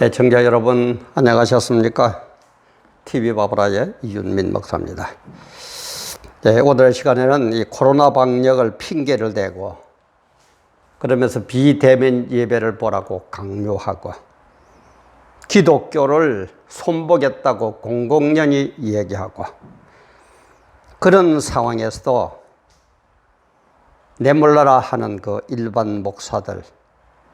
애청자 여러분 안녕하셨습니까? TV 바브라의 이윤민 목사입니다. 네, 오늘 시간에는 이 코로나 방역을 핑계를 대고 그러면서 비대면 예배를 보라고 강요하고 기독교를 손보겠다고 공공연히 얘기하고 그런 상황에서도 내몰라라 하는 그 일반 목사들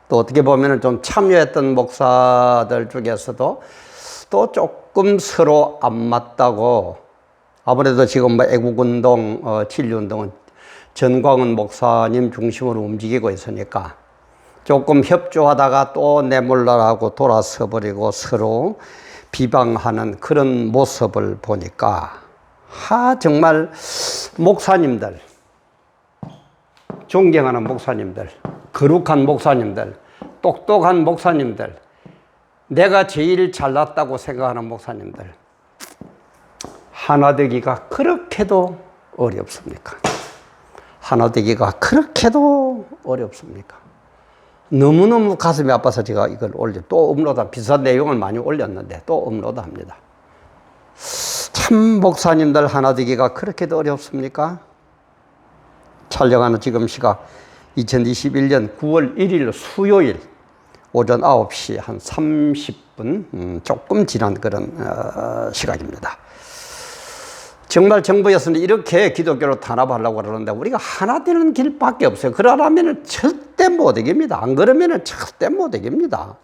또 어떻게 보면 좀 참여했던 목사들 중에서도 또 조금 서로 안 맞다고 아무래도 지금 뭐 애국운동, 어, 진리운동은 전광훈 목사님 중심으로 움직이고 있으니까 조금 협조하다가 또 내몰라라고 돌아서 버리고 서로 비방하는 그런 모습을 보니까 하 정말 목사님들 존경하는 목사님들 거룩한 목사님들 똑똑한 목사님들 내가 제일 잘났다고 생각하는 목사님들 하나 되기가 그렇게도 어렵습니까? 하나 되기가 그렇게도 어렵습니까? 너무너무 가슴이 아파서 제가 이걸 올려 또 업로드 비슷한 내용을 많이 올렸는데 또 업로드 합니다. 참 목사님들 하나 되기가 그렇게도 어렵습니까? 촬영하는 지금 시각 2021년 9월 1일 수요일 오전 9시 한 30분 음, 조금 지난 그런 어, 시각입니다. 정말 정부에서는 이렇게 기독교를 탄압하려고 그러는데 우리가 하나 되는 길밖에 없어요. 그러려면 절대 못 이깁니다. 안 그러면 절대 못 이깁니다.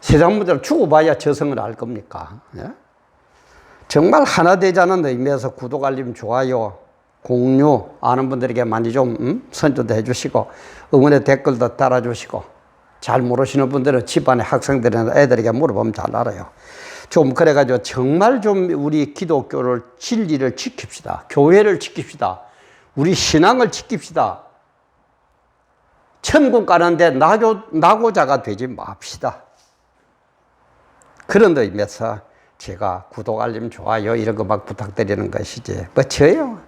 세상 문제를 죽어봐야 저성을 알 겁니까? 예? 정말 하나 되자는 의미에서 구독, 알림, 좋아요, 공유 아는 분들에게 많이 좀 음? 선전도 해주시고 응원의 댓글도 달아주시고 잘 모르시는 분들은 집안의 학생들이나 애들에게 물어보면 잘 알아요. 좀 그래가지고 정말 좀 우리 기독교를 진리를 지킵시다. 교회를 지킵시다. 우리 신앙을 지킵시다. 천국 가는데 나고, 나고자가 되지 맙시다. 그런 의미에서 제가 구독, 알림, 좋아요 이런 거 막 부탁드리는 것이지. 뭐 저요.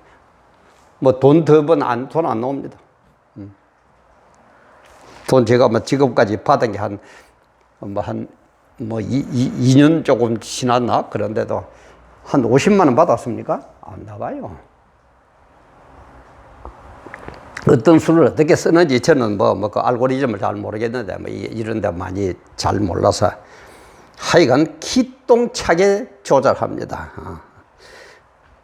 뭐 돈 더 번 안, 돈 안 나옵니다. 음. 돈 제가 뭐 지금까지 받은 게 한, 뭐 한, 뭐 2, 년 조금 지났나? 그런데도 한 50만 원 받았습니까? 안 나가요. 어떤 수를 어떻게 쓰는지 저는 뭐, 뭐 그 알고리즘을 잘 모르겠는데 뭐 이런 데 많이 잘 몰라서 하여간 기똥차게 조절합니다.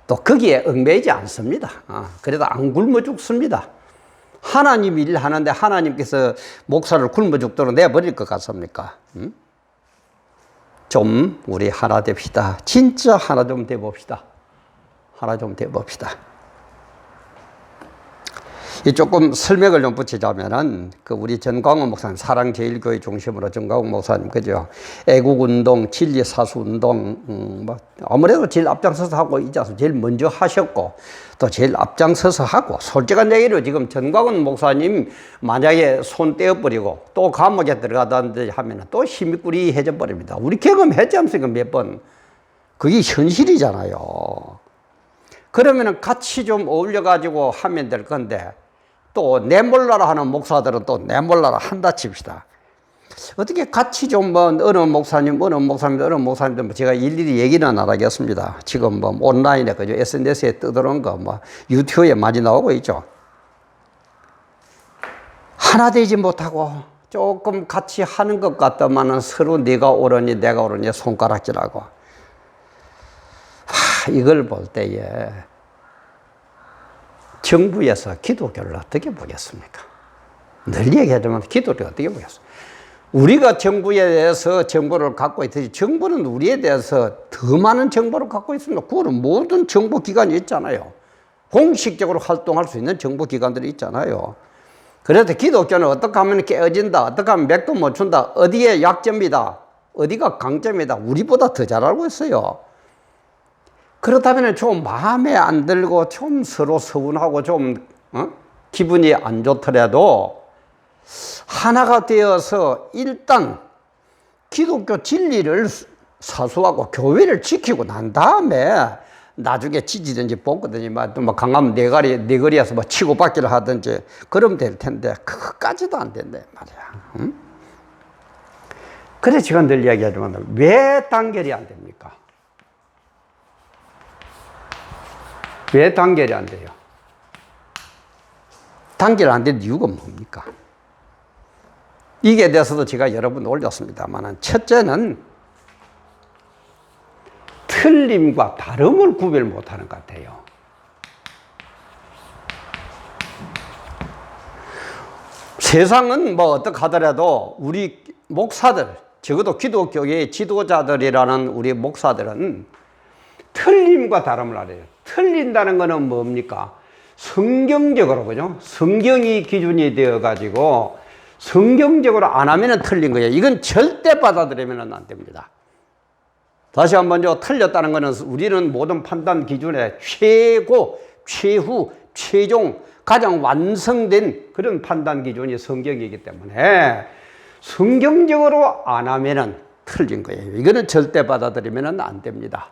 어. 또 거기에 얽매이지 않습니다. 어. 그래도 안 굶어 죽습니다. 하나님 일 하는데 하나님께서 목사를 굶어 죽도록 내버릴 것 같습니까? 음? 좀 우리 하나 됩시다. 진짜 하나 좀 돼봅시다. 하나 좀 돼봅시다. 이 조금 설명을 좀 붙이자면은 그 우리 전광훈 목사님 사랑 제일교회 중심으로 전광훈 목사님 그죠? 애국 운동 진리 사수 운동 음, 뭐 아무래도 제일 앞장서서 하고 않습니까 제일 먼저 하셨고 또 제일 앞장서서 하고 솔직한 얘기로 지금 전광훈 목사님 만약에 손 떼어버리고 또 감옥에 들어가다는데 하면은 또 힘이 꾸리 해져 버립니다. 우리 경험했지 않습니까? 몇 번. 그게 현실이잖아요. 그러면은 같이 좀 어울려 가지고 하면 될 건데 또 내몰라라 하는 목사들은 또 내몰라라 한다 칩시다. 어떻게 같이 좀 뭐 어느 목사님, 어느 목사님, 어느 목사님들 뭐 제가 일일이 얘기는 안 하겠습니다. 지금 뭐 온라인에 그죠 SNS에 떠들어온 거 뭐 유튜브에 많이 나오고 있죠. 하나 되지 못하고 조금 같이 하는 것 같다마는 서로 네가 옳으니 내가 옳으니 손가락질하고 하, 이걸 볼 때에 정부에서 기독교를 어떻게 보겠습니까? 늘 얘기하지만 기독교를 어떻게 보겠습니까? 우리가 정부에 대해서 정보를 갖고 있듯이 정부는 우리에 대해서 더 많은 정보를 갖고 있습니다. 그거는 모든 정보 기관이 있잖아요. 공식적으로 활동할 수 있는 정보 기관들이 있잖아요. 그래서 기독교는 어떻게 하면 깨어진다, 어떻게 하면 맥도 못 춘다, 어디에 약점이다, 어디가 강점이다, 우리보다 더 잘 알고 있어요. 그렇다면 좀 마음에 안 들고 좀 서로 서운하고 좀 어? 기분이 안 좋더라도 하나가 되어서 일단 기독교 진리를 사수하고 교회를 지키고 난 다음에 나중에 찢지든지 뽑거든지 막, 또막 강하면 네거리, 네거리에서 뭐 치고 받기를 하든지 그러면 될 텐데 그것까지도 안 된다 말이야. 응? 그래 제가 늘 이야기하지만 왜 단결이 안 됩니까? 왜 단결이 안 돼요? 단결 안된 이유가 뭡니까? 이게 대해서도 제가 여러 번 올렸습니다만 첫째는 틀림과 다름을 구별 못 하는 것 같아요. 세상은 뭐 어떻게 하더라도 우리 목사들, 적어도 기독교의 지도자들이라는 우리 목사들은 틀림과 다름을 알아요. 틀린다는 것은 뭡니까? 성경적으로, 그죠? 성경이 기준이 되어가지고 성경적으로 안 하면 틀린 거예요. 이건 절대 받아들이면 안 됩니다. 다시 한번 요 틀렸다는 것은 우리는 모든 판단 기준에 최고, 최후, 최종, 가장 완성된 그런 판단 기준이 성경이기 때문에 성경적으로 안 하면은 틀린 거예요. 이거는 절대 받아들이면 안 됩니다.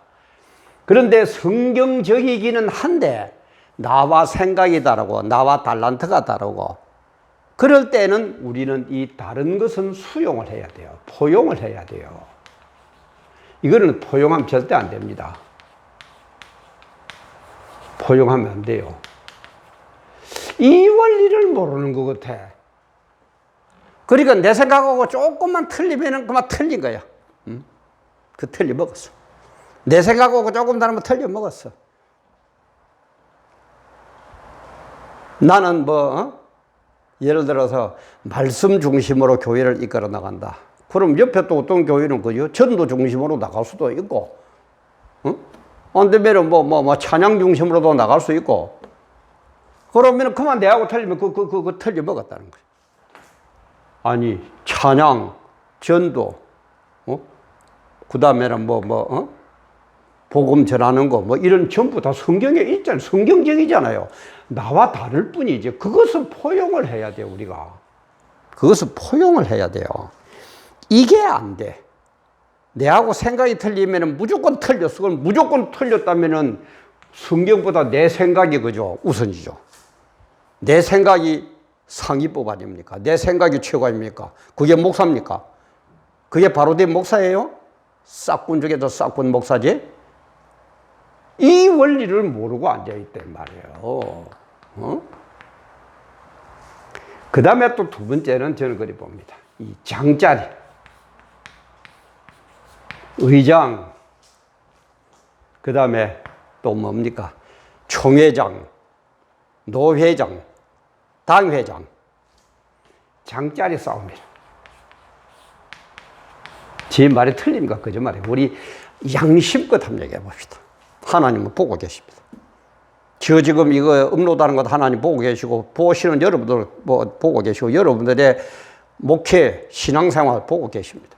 그런데 성경적이기는 한데 나와 생각이 다르고 나와 달란트가 다르고 그럴 때는 우리는 이 다른 것은 수용을 해야 돼요. 포용을 해야 돼요. 이거는 포용하면 절대 안 됩니다. 포용하면 안 돼요. 이 원리를 모르는 것 같아. 그러니까 내 생각하고 조금만 틀리면 그만 틀린 거야. 응? 그 틀리 먹었어. 내 생각하고 조금 다르면 틀려 먹었어. 나는 뭐, 어? 예를 들어서 말씀 중심으로 교회를 이끌어 나간다. 그럼 옆에 또 어떤 교회는 그죠? 전도 중심으로 나갈 수도 있고, 어? 안 되면 뭐, 뭐, 뭐, 찬양 중심으로도 나갈 수 있고, 그러면 그만 내하고 틀리면 그, 그, 그, 그 틀려 먹었다는 거예요. 아니, 찬양, 전도, 어? 그 다음에는 뭐, 뭐, 어? 복음 전하는 거, 뭐, 이런 전부 다 성경에 있잖아요. 성경적이잖아요. 나와 다를 뿐이지. 그것은 포용을 해야 돼요, 우리가. 그것을 포용을 해야 돼요. 이게 안 돼. 내하고 생각이 틀리면 무조건 틀렸어. 그럼 무조건 틀렸다면은 성경보다 내 생각이 그죠? 우선이죠. 내 생각이 상위법 아닙니까? 내 생각이 최고 입니까? 그게 목사입니까? 그게 바로 된 목사예요? 싹군 중에도 싹군 목사지? 이 원리를 모르고 앉아있단 말이에요. 어? 그 다음에 또 두 번째는 저는 그리 봅니다. 이 장자리. 의장. 그 다음에 또 뭡니까? 총회장, 노회장, 당회장. 장자리 싸움이에요. 제 말이 틀립니까? 거짓말이에요. 우리 양심껏 한번 얘기해 봅시다. 하나님은 보고 계십니다. 저 지금 이거 업로드하는 것 하나님 보고 계시고 보시는 여러분들 뭐 보고 계시고 여러분들의 목회 신앙생활 보고 계십니다.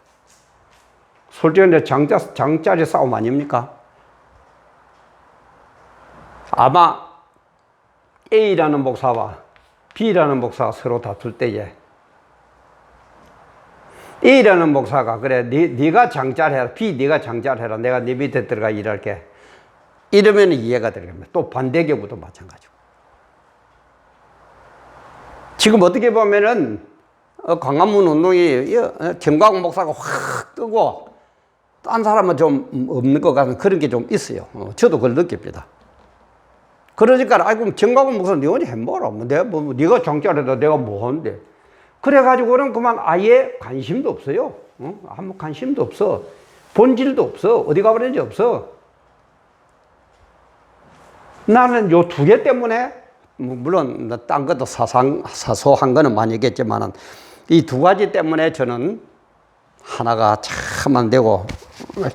솔직히 장자 장자리 싸움 아닙니까? 아마 A라는 목사와 B라는 목사가 서로 다툴 때에 A라는 목사가 그래 네, 네가 장자해라 B 네가 장자해라 내가 네 밑에 들어가 일할게 이러면 이해가 되겠습니다. 또 반대 경우도 마찬가지고. 지금 어떻게 보면은 어, 광화문 운동이 김광 목사가 확 뜨고 딴 사람은 좀 없는 것 같은 그런 게 좀 있어요. 어, 저도 그걸 느낍니다. 그러니까 아이고 정광훈 목사 네 언제 해먹어라. 뭐 내가 뭐 네가 정찰해도 내가 뭐 하는데. 그래가지고는 그만 아예 관심도 없어요. 어? 아무 관심도 없어. 본질도 없어. 어디 가버린지 없어. 나는 요 두 개 때문에 뭐 물론 딴 것도 사상 사소한 거는 많이 있겠지만은 이 두 가지 때문에 저는 하나가 참 안 되고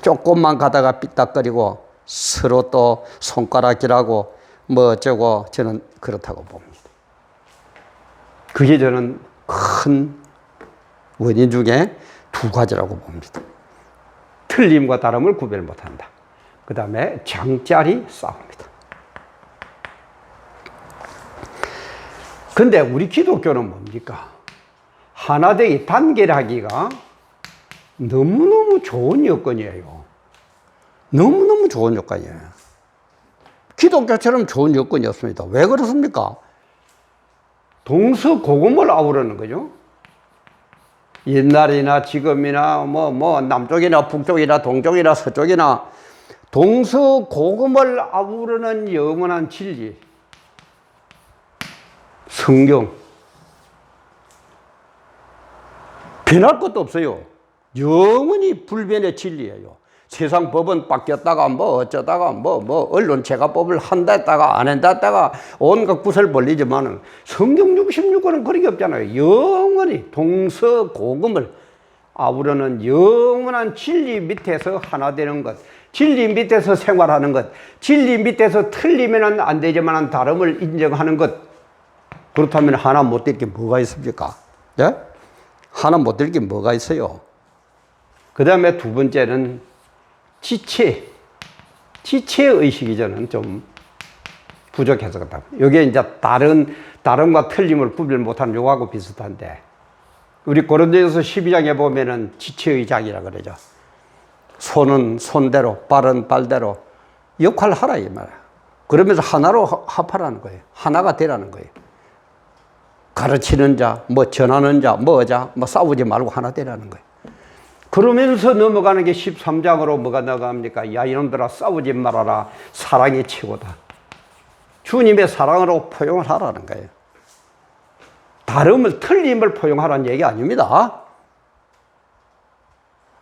조금만 가다가 삐딱거리고 서로 또 손가락질하고 뭐 어쩌고 저는 그렇다고 봅니다. 그게 저는 큰 원인 중에 두 가지라고 봅니다. 틀림과 다름을 구별 못한다. 그 다음에 장짜리 싸움이다. 근데 우리 기독교는 뭡니까? 하나되기 단결하기가 너무너무 좋은 여건이에요. 너무너무 좋은 여건이에요. 기독교처럼 좋은 여건이었습니다. 왜 그렇습니까? 동서고금을 아우르는 거죠. 옛날이나 지금이나 뭐, 뭐, 남쪽이나 북쪽이나 동쪽이나 서쪽이나 동서고금을 아우르는 영원한 진리. 성경. 변할 것도 없어요. 영원히 불변의 진리예요. 세상 법은 바뀌었다가 뭐 어쩌다가 뭐뭐 언론 제가법을 한다 했다가 안 한다 했다가 온갖 구설 벌리지만은 성경 66권은 그런 게 없잖아요. 영원히 동서고금을 아우르는 영원한 진리 밑에서 하나 되는 것. 진리 밑에서 생활하는 것. 진리 밑에서 틀리면 안 되지만 다름을 인정하는 것. 그렇다면 하나 못 될 게 뭐가 있습니까? 예? 하나 못 될 게 뭐가 있어요? 그 다음에 두 번째는 지체. 지체 의식이 저는 좀 부족해서 그렇다. 이게 이제 다른, 다른과 틀림을 구별 못하는 요하고 비슷한데, 우리 고린도전서 12장에 보면은 지체의 장이라 그러죠. 손은 손대로, 발은 발대로 역할을 하라 이 말이야. 그러면서 하나로 합하라는 거예요. 하나가 되라는 거예요. 가르치는 자, 뭐 전하는 자, 뭐 자, 뭐 싸우지 말고 하나 되라는 거예요. 그러면서 넘어가는 게 13장으로 뭐가 나갑니까? 야, 이놈들아 싸우지 말아라. 사랑이 최고다. 주님의 사랑으로 포용을 하라는 거예요. 다름을, 틀림을 포용하라는 얘기 아닙니다.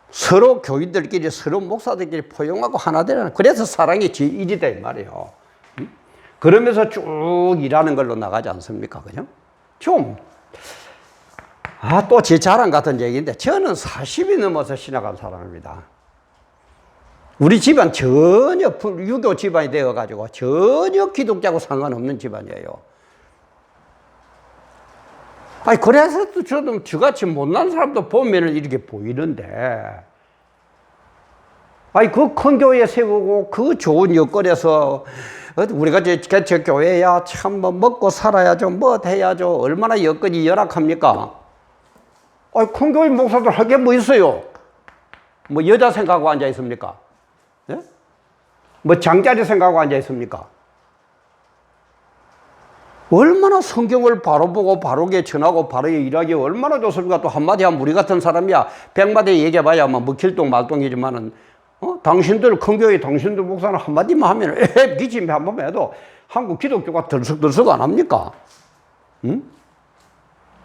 서로 교인들끼리, 서로 목사들끼리 포용하고 하나 되라는, 그래서 사랑이 제1이다, 이 말이에요. 음? 그러면서 쭉 일하는 걸로 나가지 않습니까? 그죠? 좀, 아, 또 제 자랑 같은 얘기인데, 저는 40이 넘어서 신학한 사람입니다. 우리 집안 전혀 불- 유교 집안이 되어가지고 전혀 기독교하고 상관없는 집안이에요. 아니, 그래서 또 저도 저같이 못난 사람도 보면은 이렇게 보이는데, 아니, 그 큰 교회 세우고 그 좋은 여건에서 어, 우리가 저 개척 교회야 참 뭐 먹고 살아야죠, 뭐 돼야죠. 얼마나 여건이 열악합니까? 아니, 큰 교회 목사들 할게뭐 있어요? 뭐 여자 생각하고 앉아 있습니까? 예? 뭐 장자리 생각하고 앉아 있습니까? 얼마나 성경을 바로 보고 바로게 전하고 바로게 일하기 얼마나 좋습니까? 또 한마디 하면 우리 같은 사람이야 백마디 얘기해봐야 뭐 먹힐동 말동이지만은 어? 당신들 큰 교회 당신들 목사는 한마디만 하면 에 기침이 한 번만 해도 한국 기독교가 들썩들썩 안 합니까? 응?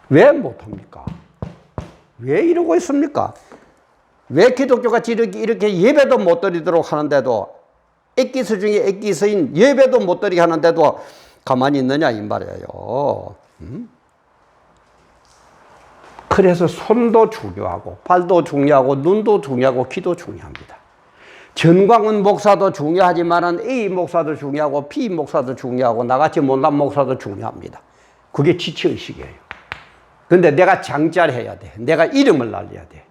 왜 못합니까? 왜 이러고 있습니까? 왜 기독교가 이렇게, 이렇게 예배도 못 드리도록 하는데도 액기스 중에 액기스인 예배도 못 드리게 하는데도 가만히 있느냐 이 말이에요. 음? 그래서 손도 중요하고 발도 중요하고 눈도 중요하고 귀도 중요합니다. 전광훈 목사도 중요하지만은 A 목사도 중요하고 B 목사도 중요하고 나같이 못난 목사도 중요합니다. 그게 지체 의식이에요. 근데 내가 장자해야 돼. 내가 이름을 날려야 돼.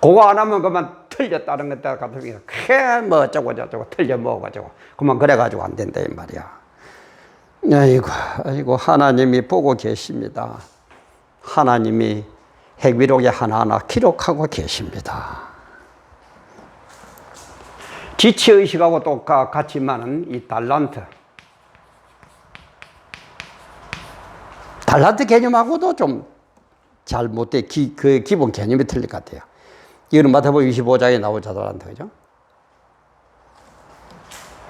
그거 안 하면 그만 틀렸다는 것다 같으면 캐뭐 어쩌고 저쩌고 틀려 먹어가지고 그만 그래가지고 안 된다 이 말이야. 아이고 아이고 하나님이 보고 계십니다. 하나님이 핵위록에 하나하나 기록하고 계십니다. 지체 의식하고 똑같지만은 이 달란트 달란트 개념하고도 좀 잘 못돼 기, 그 기본 개념이 틀릴 것 같아요. 이거는 마태복음 25장에 나오죠 달란트 그죠?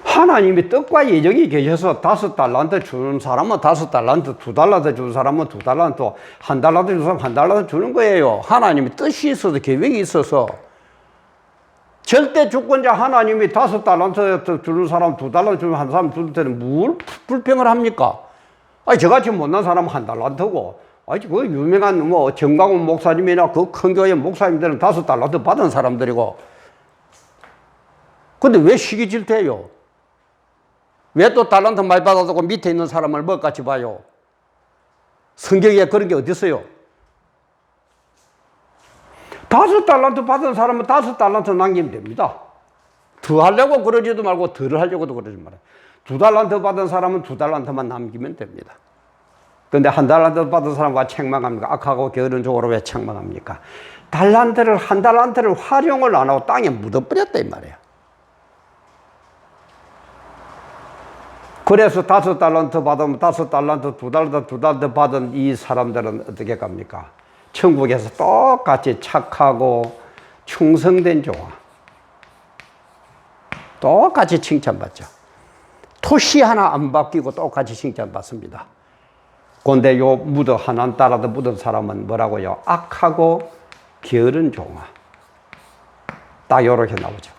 하나님이 뜻과 예정이 계셔서 다섯 달란트 주는 사람은 다섯 달란트, 두 달란트 주는 사람은 두 달란트, 한 달란트 주는 사람은 한 달란트 주는 거예요. 하나님이 뜻이 있어서 계획이 있어서 절대 주권자 하나님이 다섯 달란트 주는 사람, 두 달란트 주는 한 사람 줄 때는 뭘 불평을 합니까? 아니 저같이 못난 사람은 한 달란트고 아니 그 유명한 뭐 정광훈 목사님이나 그 큰 교회 목사님들은 다섯 달란트 받은 사람들이고 근데 왜 시기 질투해요? 왜 또 달란트 많이 받아도 밑에 있는 사람을 뭐같이 봐요? 성경에 그런 게 어디 있어요? 다섯 달란트 받은 사람은 다섯 달란트 남기면 됩니다. 더 하려고 그러지도 말고 덜 하려고도 그러지 말아요. 두 달란트 받은 사람은 두 달란트만 남기면 됩니다. 근데 한 달란트 받은 사람과 책망합니까? 악하고 게으른 쪽으로 왜 책망합니까? 달란트를, 한 달란트를 활용을 안 하고 땅에 묻어버렸다, 이 말이에요. 그래서 다섯 달란트 받으면 다섯 달란트, 두 달란트, 두 달란트 받은 이 사람들은 어떻게 갑니까? 천국에서 똑같이 착하고 충성된 종아. 똑같이 칭찬받죠. 토시 하나 안 바뀌고 똑같이 칭찬받습니다. 근데 요 묻어 하나 따라서 묻은 사람은 뭐라고요? 악하고 게으른 종아. 딱 요렇게 나오죠.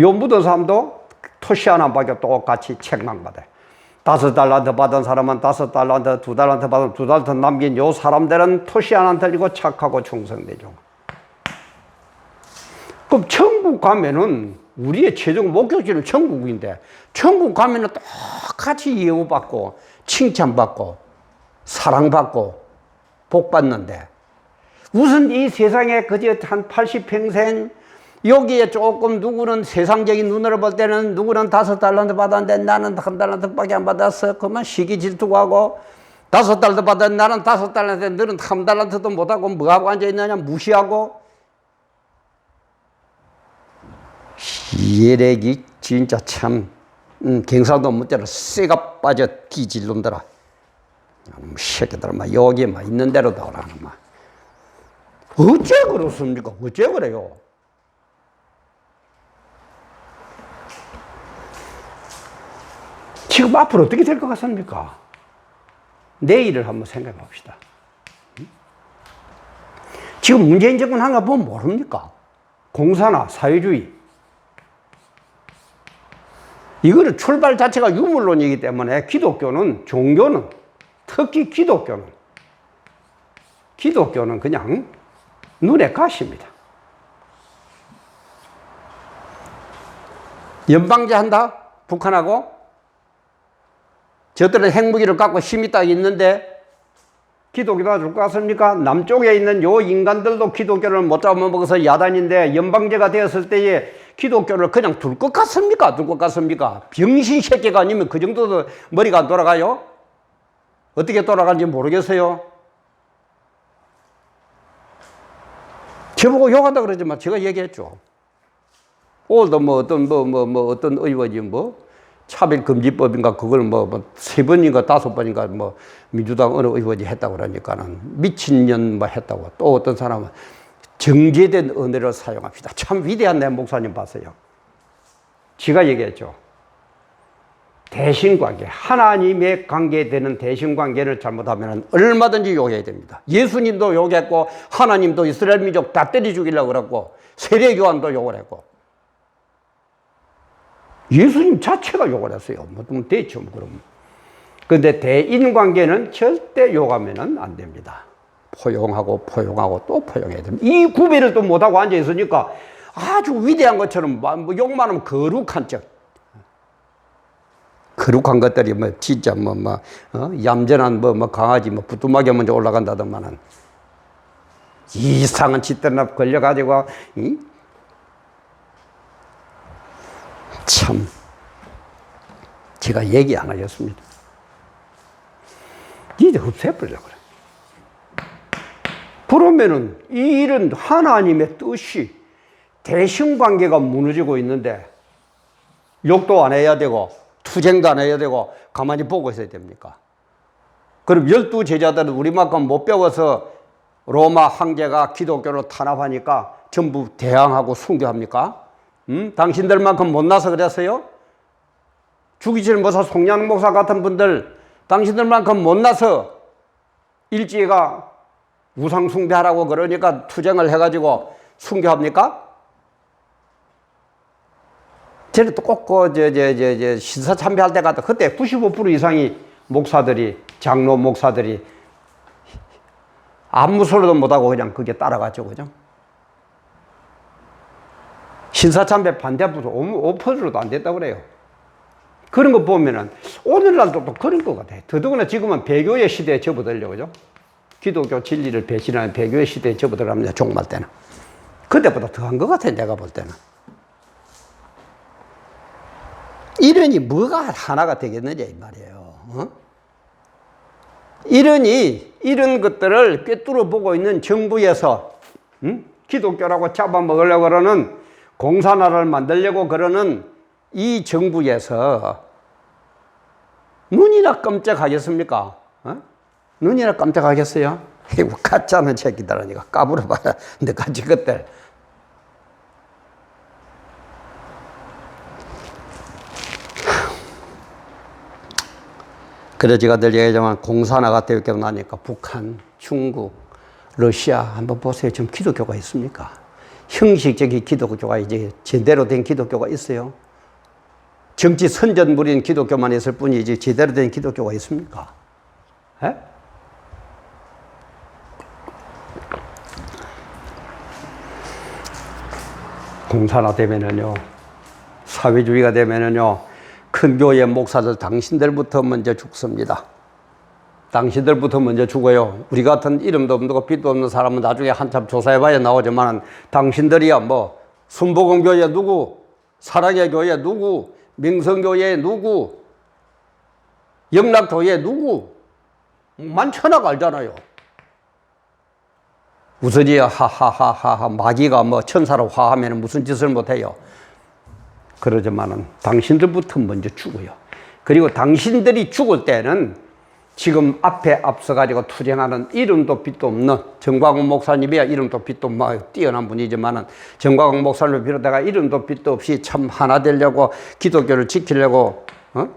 요 묻은 사람도 토시 하나 밖에 똑같이 책망받아요. 다섯 달란트 받은 사람은 다섯 달란트, 두 달란트 받은 두 달란트 남긴 요 사람들은 토시 하나 틀리고 착하고 충성되죠. 그럼 천국 가면은 우리의 최종 목적지는 천국인데 천국 가면은 똑같이 예우받고 칭찬받고 사랑받고 복받는데 무슨 이 세상에 그저 한 80평생 여기에 조금 누구는 세상적인 눈으로 볼 때는 누구는 다섯 달란트 받았는데 나는 한 달란트밖에 안 받았어. 그러면 시기 질투하고 다섯 달란트 받았는데 나는 다섯 달란트 너는 한 달란트도 못하고 뭐하고 앉아있느냐 무시하고 예렉이 진짜 참 음, 경상도 문자로 쇠가 빠져 뒤질 놈들아 음, 새끼들 막 여기 막 있는 대로 나오라는 막 어째 그렇습니까? 어째 그래요? 지금 앞으로 어떻게 될 것 같습니까? 내일을 한번 생각해 봅시다. 지금 문재인 정권 한가 보면 모릅니까? 공사나 사회주의. 이거는 출발 자체가 유물론이기 때문에 기독교는, 종교는, 특히 기독교는, 기독교는 그냥 눈에 가십니다. 연방제 한다? 북한하고? 저들은 핵무기를 갖고 힘이 딱 있는데 기독교가 줄것 같습니까? 남쪽에 있는 요 인간들도 기독교를 못 잡아먹어서 야단인데 연방제가 되었을 때에 기독교를 그냥 둘 것 같습니까? 둘 것 같습니까? 병신 새끼가 아니면 그 정도도 머리가 안 돌아가요? 어떻게 돌아가는지 모르겠어요. 저보고 욕한다 그러지만 제가 얘기했죠. 오늘도 뭐 어떤 뭐 뭐 뭐 어떤 의원이 뭐 차별금지법인가 그걸 뭐 세 번인가 다섯 번인가 뭐 민주당 어느 의원이 했다고 그러니까는 미친년 뭐 했다고 또 어떤 사람은 정제된 언어를 사용합시다. 참 위대한 내 목사님 봤어요. 지가 얘기했죠. 대신 관계, 하나님의 관계되는 대신 관계를 잘못하면 얼마든지 욕해야 됩니다. 예수님도 욕했고, 하나님도 이스라엘 민족 다 때려 죽이려고 그랬고, 세례교환도 욕을 했고, 예수님 자체가 욕을 했어요. 뭐, 대체 뭐, 그럼. 근데 대인 관계는 절대 욕하면 안 됩니다. 포용하고 포용하고 또 포용해야 됩니다. 이 구별을 또 못하고 앉아 있으니까 아주 위대한 것처럼 뭐 욕만 하면 거룩한 척. 거룩한 것들이 뭐 진짜 뭐, 뭐, 어? 얌전한 뭐, 뭐 강아지 뭐 부뚜막에 먼저 올라간다더만은 이상한 짓들 나 걸려가지고, 이? 참, 제가 얘기 안 하겠습니다. 이제 없애버리려고 그래. 그러면은 이 일은 하나님의 뜻이 대신 관계가 무너지고 있는데 욕도 안 해야 되고 투쟁도 안 해야 되고 가만히 보고 있어야 됩니까? 그럼 열두 제자들은 우리만큼 못 배워서 로마 황제가 기독교를 탄압하니까 전부 대항하고 순교합니까? 음? 당신들만큼 못나서 그랬어요? 주기철 목사, 송양 목사 같은 분들 당신들만큼 못나서 일지가 우상 숭배하라고 그러니까 투쟁을 해가지고 순교합니까? 저는 또꼭그 저저저저 신사 참배할 때 갔다 그때 95% 이상이 목사들이 장로 목사들이 아무 소리도 못하고 그냥 그게 따라갔죠, 그죠? 신사참배 반대부터 5%도 안 됐다고 그래요. 그런 거 보면은 오늘날도 또 그런 것 같아요. 더더구나 지금은 배교의 시대에 접어들려고 그죠? 기독교 진리를 배신하는 배교의 시대에 접어들어갑니다. 종말 때는. 그때보다 더 한 것 같아요. 내가 볼 때는. 이런이 뭐가 하나가 되겠느냐 이 말이에요. 어? 이런이 이런 것들을 꿰뚫어 보고 있는 정부에서 음? 기독교라고 잡아먹으려고 그러는 공산화를 만들려고 그러는 이 정부에서 눈이나 깜짝하겠습니까? 어? 눈이나 깜짝하겠어요? 이거 가짜는 새끼들하니까 까불어봐야 너같이 그때 그래 제가 늘 얘기하지만 공산화가 되고 나니까 북한, 중국, 러시아 한번 보세요. 지금 기독교가 있습니까? 형식적인 기독교가 이제 제대로 된 기독교가 있어요. 정치 선전물인 기독교만 있을 뿐이지 제대로 된 기독교가 있습니까? 에? 공산화 되면은요, 사회주의가 되면은요, 큰 교회 목사들 당신들부터 먼저 죽습니다. 당신들부터 먼저 죽어요. 우리 같은 이름도 없고 빛도 없는 사람은 나중에 한참 조사해봐야 나오지만 당신들이야 뭐 순복음교회 누구, 사랑의 교회 누구, 명성교회 누구, 영락교회 누구 만천하가 알잖아요. 우선이 하하하하 마귀가 뭐 천사로 화하면 무슨 짓을 못해요. 그러지만은 당신들부터 먼저 죽어요. 그리고 당신들이 죽을 때는 지금 앞에 앞서가지고 투쟁하는 이름도 빛도 없는 정광훈 목사님이야 이름도 빛도 막 뛰어난 분이지만은 정광훈 목사님을 비롯해가 이름도 빛도 없이 참 하나 되려고 기독교를 지키려고 어?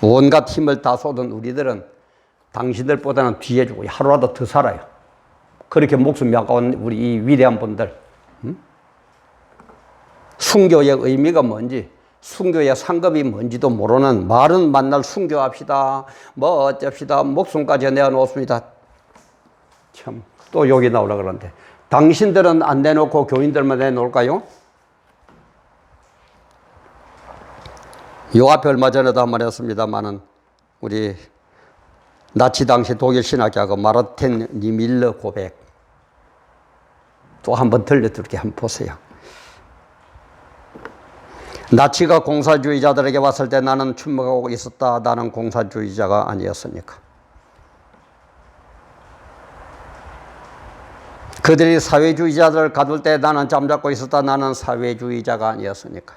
온갖 힘을 다 쏟은 우리들은 당신들보다는 뒤에 주고 하루라도 더 살아요. 그렇게 목숨이 아까운 우리 이 위대한 분들. 순교의 의미가 뭔지, 순교의 상급이 뭔지도 모르는 말은 만날 순교합시다. 뭐 어쩝시다. 목숨까지 내어놓습니다. 참, 또 욕이 나오라 그러는데. 당신들은 안 내놓고 교인들만 내놓을까요? 요 앞에 얼마 전에도 한 번 했습니다만은, 우리 나치 당시 독일 신학자가 마르틴 니밀러 고백. 또 한 번 들려드릴게 한번 보세요. 나치가 공산주의자들에게 왔을 때 나는 침묵하고 있었다. 나는 공산주의자가 아니었으니까. 그들이 사회주의자들을 가둘 때 나는 잠잡고 있었다. 나는 사회주의자가 아니었으니까.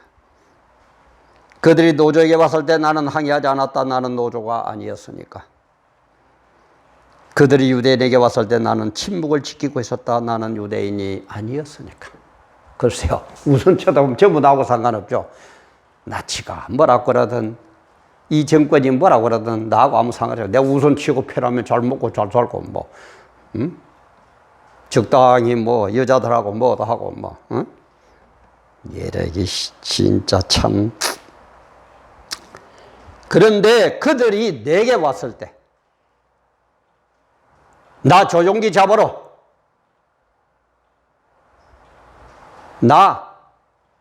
그들이 노조에게 왔을 때 나는 항의하지 않았다. 나는 노조가 아니었으니까. 그들이 유대인에게 왔을 때 나는 침묵을 지키고 있었다. 나는 유대인이 아니었으니까. 글쎄요. 우선 쳐다보면 전부 나하고 상관없죠. 나치가 뭐라고 그러든 이 정권이 뭐라고 그러든 나하고 아무 상관없죠. 내가 우선 치고 편하면 잘 먹고 잘 살고 뭐 음? 적당히 뭐 여자들하고 뭐도 하고 뭐 응? 예력이 진짜 참 그런데 그들이 내게 왔을 때 나 조종기 잡으러 나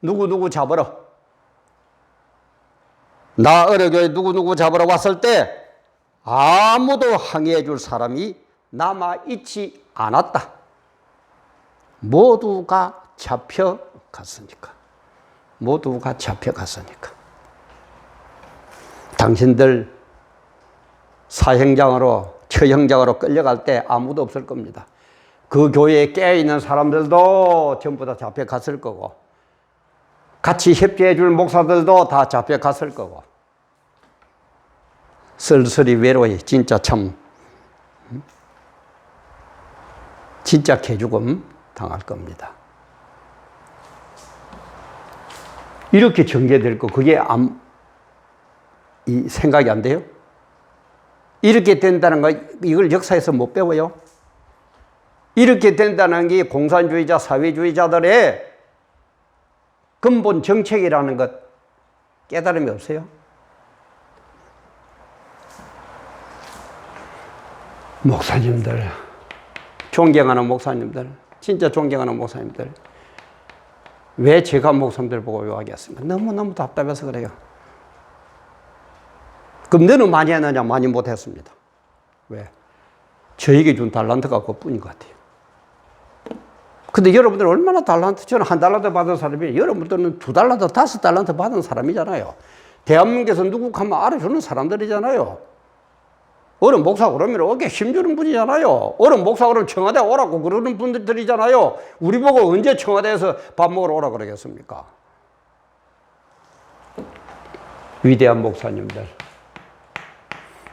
누구누구 잡으러 나 어려교회 누구누구 잡으러 왔을 때 아무도 항의해 줄 사람이 남아 있지 않았다. 모두가 잡혀갔으니까. 모두가 잡혀갔으니까. 당신들 사형장으로, 처형장으로 끌려갈 때 아무도 없을 겁니다. 그 교회에 깨어있는 사람들도 전부 다 잡혀갔을 거고, 같이 협조해 줄 목사들도 다 잡혀갔을 거고, 쓸쓸히 외로이 진짜 참, 음? 진짜 개죽음 당할 겁니다. 이렇게 전개될 거, 그게 암, 이 생각이 안 돼요? 이렇게 된다는 거, 이걸 역사에서 못 배워요? 이렇게 된다는 게 공산주의자, 사회주의자들의 근본 정책이라는 것 깨달음이 없어요? 목사님들, 존경하는 목사님들, 진짜 존경하는 목사님들, 왜 제가 목사님들 보고 요하겠습니까? 너무너무 답답해서 그래요. 너는 많이 했느냐? 많이 못했습니다. 왜? 저에게 준 달란트가 그뿐인 것 같아요. 근데 여러분들 얼마나 달란트, 저는 한 달란트 받은 사람이 여러분들은 두 달란트, 다섯 달란트 받은 사람이잖아요. 대한민국에서 누구 하면 알아주는 사람들이잖아요. 어른 목사 그러면 어깨 힘주는 분이잖아요. 어른 목사 그러면 청와대 오라고 그러는 분들이잖아요. 우리 보고 언제 청와대에서 밥 먹으러 오라 그러겠습니까? 위대한 목사님들.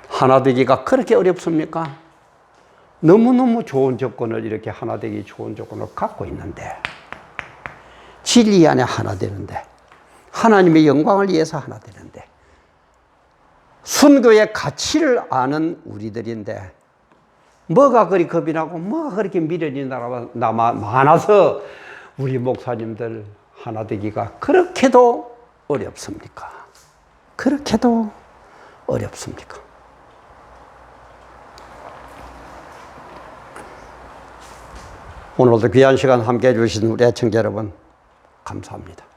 하나 되기가 그렇게 어렵습니까? 너무너무 좋은 조건을 이렇게 하나 되기 좋은 조건을 갖고 있는데, 진리 안에 하나 되는데, 하나님의 영광을 위해서 하나 되는데, 순교의 가치를 아는 우리들인데, 뭐가 그리 겁이 나고, 뭐가 그렇게 미련이 남아- 많아서 우리 목사님들 하나 되기가 그렇게도 어렵습니까? 그렇게도 어렵습니까? 오늘도 귀한 시간 함께 해주신 우리 애청자 여러분, 감사합니다.